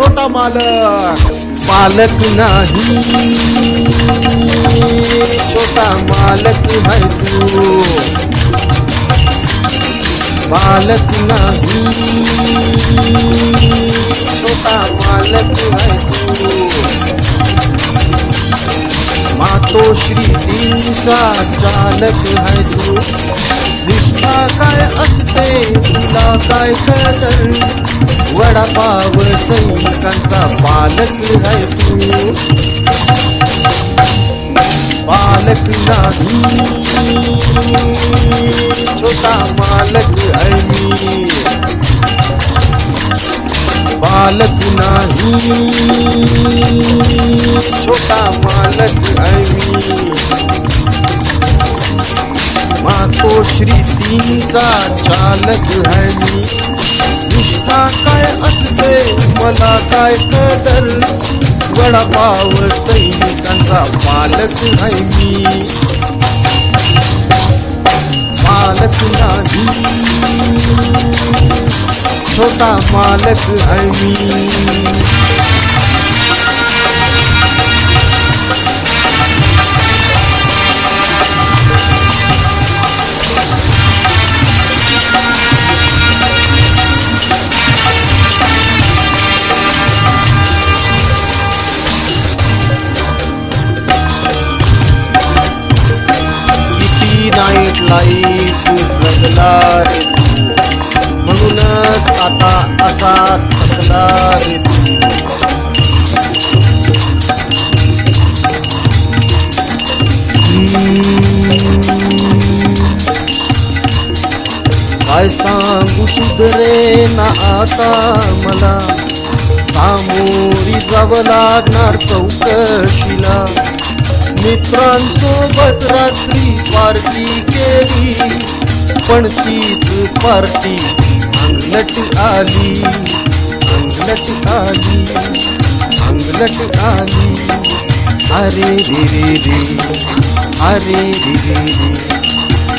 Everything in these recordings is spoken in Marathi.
छोटा मालक. मालक नाही. छोटा मालक है तू. मालक नाही. छोटा मालक है तू. मातोश्री सिंहचा चालक है तू. निष्ठा काय असते तुला काय कदर वडापाव सैनिकांचा पालक है तू. पालक नाही छोटा मालक है मी बालक नाही छोटा मालक है मी मातोश्री सिंगचा चालक है मी निष्ठा काय असते मला काय कदर? वडापाव सैनिकांचा पालक है मी पालक नाही. छोटा मालक है मी नाईट तू जगला रे तू. म्हणूनच आता असा थकला रे काय सांगू सुधरे ना आता मला? सामोरी जावं लागणार चौकशीला. मित्रांसोबत पार्टी केली, पण पार्टी अंगलट आली अंगलट आली अंगलट आली. अरे रे रे अरे रे रे.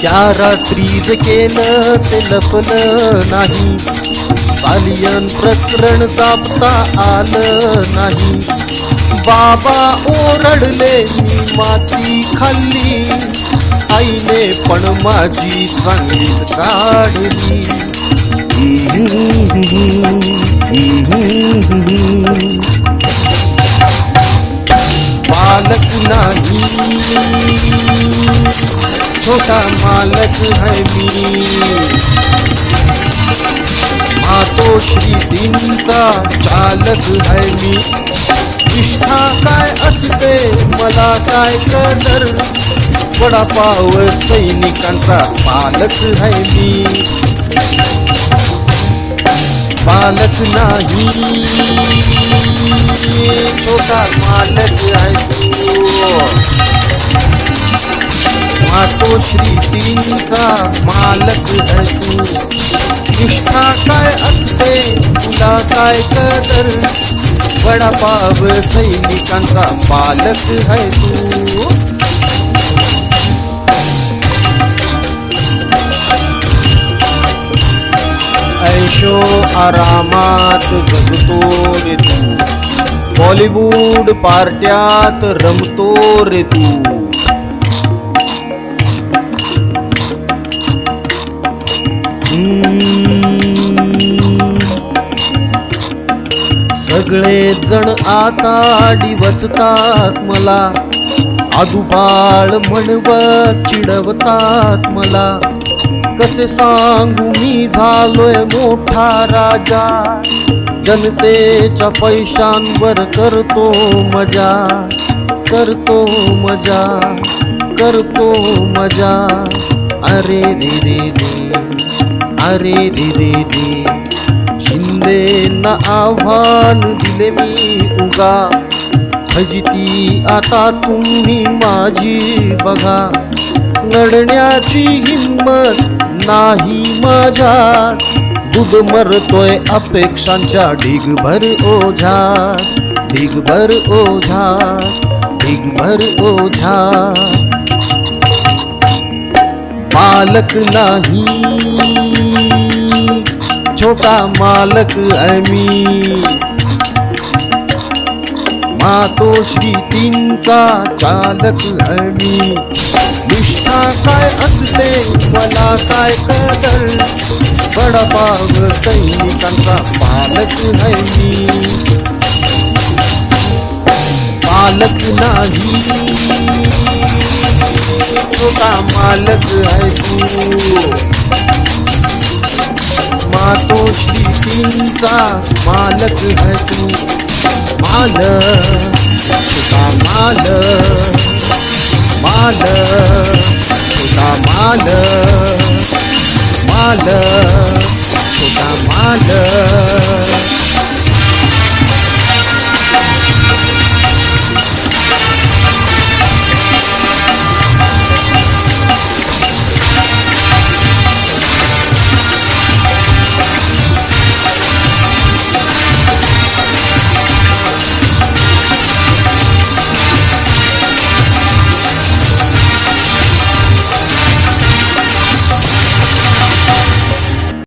त्या रात्रीच केलं ते लपलं नाही. बालियन प्रकरण दाबता आलं नाही. बाबा ओरडले मी माती खाल्ली. आईने पण माझी चांगलीच काढली. पालक नाही. छोटा मालक है मातोशी भिंता दिनचा चालक है मी निष्ठा काय असते मला काय कदर वडापाव सैनिकांचा पालक है मी पालक नाही छोटा मालक आहे तू। मातोश्री तीनचा मालक है तू। निष्ठा काय असते तुला काय कदर वडापाव सैनिकांचा पालक है तू। ऐशो आरामात जगतो रे तू। बॉलिवूड पार्ट्यात रमतो रे तू। सगळे जण आता डिवचतात मला. आजूबाळ म्हणवत चिडवतात मला. कसे सांगू मी झालोय मोठा राजा. जनतेच्या पैशांवर करतो मजा. करतो मजा. करतो मजा. अरे रे रे रे अरे रे रे रे शिंदेना आव्हान दिले मी उगा. फजिती आता तुम्ही माझी बघा. लढण्याची हिंमत नाही माझ्या. दूध मरतोय अपेक्षांच्या ढिगभर ओझा ढिगभर ओझा ढिगभर ओझा मालक नाही. छोटा मालक आहे मी मातोश्री तीनचा चालक आहे मी निष्ठा काय असते मला काय कदर? बडपाव सैनिकांचा पालक आहे मालक नाही. मालक आहे तू। मातोश्री तीनचा मालक है तू। माल छोटा माल मालक छोटा माल मालक छोटा मालक।